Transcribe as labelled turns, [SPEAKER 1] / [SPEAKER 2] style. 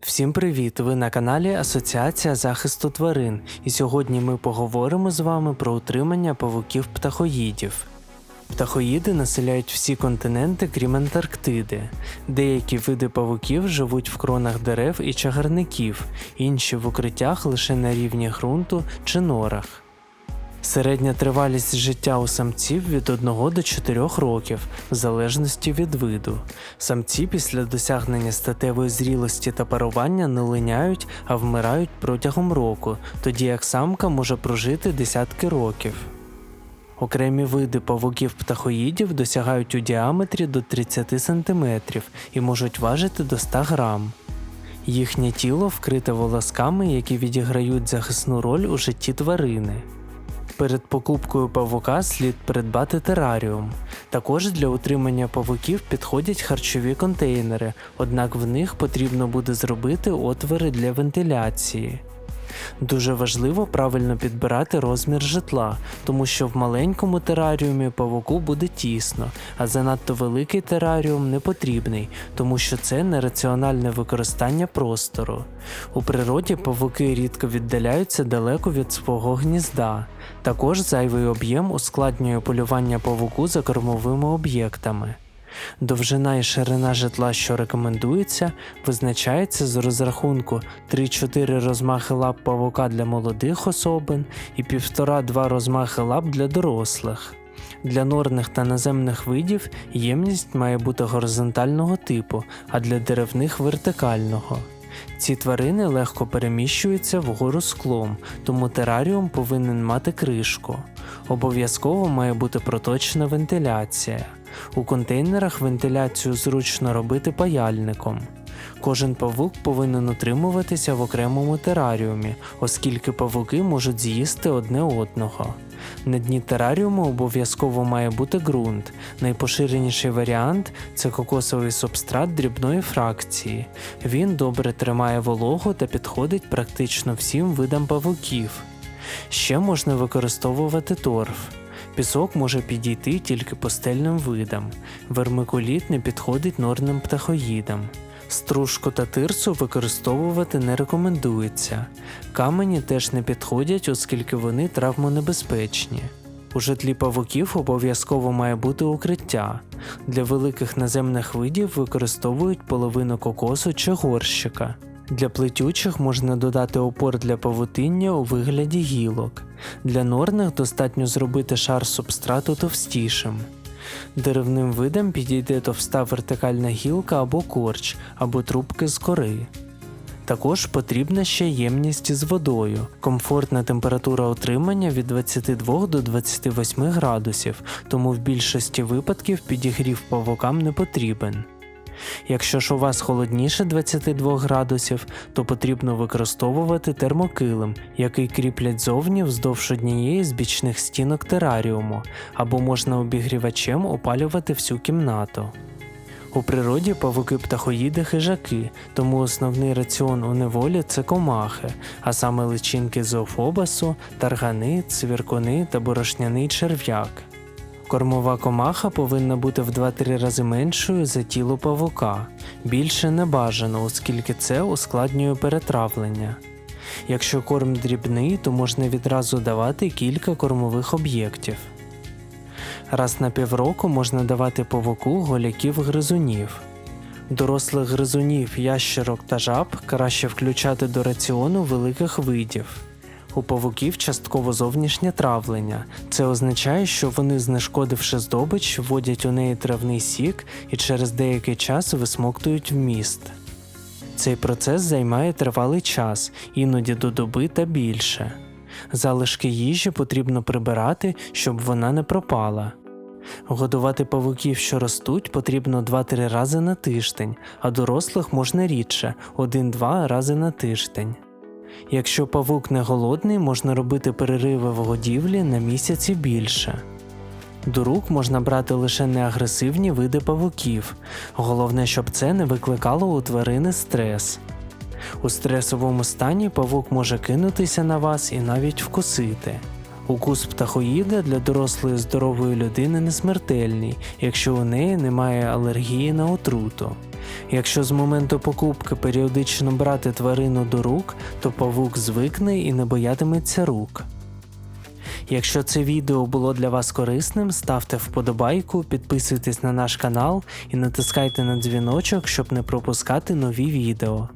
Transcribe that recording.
[SPEAKER 1] Всім привіт! Ви на каналі Асоціація захисту тварин, і сьогодні ми поговоримо з вами про утримання павуків птахоїдів. Птахоїди населяють всі континенти, крім Антарктиди. Деякі види павуків живуть в кронах дерев і чагарників, інші в укриттях лише на рівні ґрунту чи норах. Середня тривалість життя у самців від 1 до 4 років, в залежності від виду. Самці після досягнення статевої зрілості та парування не линяють, а вмирають протягом року, тоді як самка може прожити десятки років. Окремі види павуків птахоїдів досягають у діаметрі до 30 см і можуть важити до 100 грам. Їхнє тіло вкрите волосками, які відіграють захисну роль у житті тварини. Перед покупкою павука слід придбати тераріум. Також для утримання павуків підходять харчові контейнери, однак в них потрібно буде зробити отвори для вентиляції. Дуже важливо правильно підбирати розмір житла, тому що в маленькому тераріумі павуку буде тісно, а занадто великий тераріум не потрібний, тому що це нераціональне використання простору. У природі павуки рідко віддаляються далеко від свого гнізда. Також зайвий об'єм ускладнює полювання павуку за кормовими об'єктами. Довжина і ширина житла, що рекомендується, визначається з розрахунку 3-4 розмахи лап павука для молодих особин і 1,5-2 розмахи лап для дорослих. Для норних та наземних видів ємність має бути горизонтального типу, а для деревних вертикального. Ці тварини легко переміщуються вгору склом, тому тераріум повинен мати кришку. Обов'язково має бути проточна вентиляція. У контейнерах вентиляцію зручно робити паяльником. Кожен павук повинен утримуватися в окремому тераріумі, оскільки павуки можуть з'їсти одне одного. На дні тераріуму обов'язково має бути ґрунт. Найпоширеніший варіант це кокосовий субстрат дрібної фракції. Він добре тримає вологу та підходить практично всім видам павуків. Ще можна використовувати торф. Пісок може підійти тільки пустельним видам. Вермикуліт не підходить норним птахоїдам. Стружку та тирсу використовувати не рекомендується. Камені теж не підходять, оскільки вони травмонебезпечні. У житлі павуків обов'язково має бути укриття. Для великих наземних видів використовують половину кокосу чи горщика. Для плетючих можна додати опор для павутиння у вигляді гілок. Для норних достатньо зробити шар субстрату товстішим. Деревним видам підійде товста вертикальна гілка або корч, або трубки з кори. Також потрібна ще ємність з водою. Комфортна температура отримання від 22 до 28 градусів, тому в більшості випадків підігрів павукам не потрібен. Якщо ж у вас холодніше 22 градусів, то потрібно використовувати термокилим, який кріплять зовні вздовж однієї з бічних стінок тераріуму, або можна обігрівачем опалювати всю кімнату. У природі павуки птахоїди хижаки, тому основний раціон у неволі це комахи, а саме личинки зоофобасу, таргани, цвіркуни та борошняний черв'як. Кормова комаха повинна бути в 2-3 рази меншою за тіло павука. Більше не бажано, оскільки це ускладнює перетравлення. Якщо корм дрібний, то можна відразу давати кілька кормових об'єктів. Раз на півроку можна давати павуку голяків гризунів. Дорослих гризунів, ящерок та жаб краще включати до раціону великих видів. У павуків частково зовнішнє травлення. Це означає, що вони, знешкодивши здобич, вводять у неї травний сік і через деякий час висмоктують вміст. Цей процес займає тривалий час, іноді до доби та більше. Залишки їжі потрібно прибирати, щоб вона не пропала. Годувати павуків, що ростуть, потрібно 2-3 рази на тиждень, а дорослих можна рідше 1-2 рази на тиждень. Якщо павук не голодний, можна робити перериви в годівлі на місяці більше. До рук можна брати лише неагресивні види павуків. Головне, щоб це не викликало у тварини стрес. У стресовому стані павук може кинутися на вас і навіть вкусити. Укус птахоїда для дорослої здорової людини не смертельний, якщо у неї немає алергії на отруту. Якщо з моменту покупки періодично брати тварину до рук, то павук звикне і не боятиметься рук. Якщо це відео було для вас корисним, ставте вподобайку, підписуйтесь на наш канал і натискайте на дзвіночок, щоб не пропускати нові відео.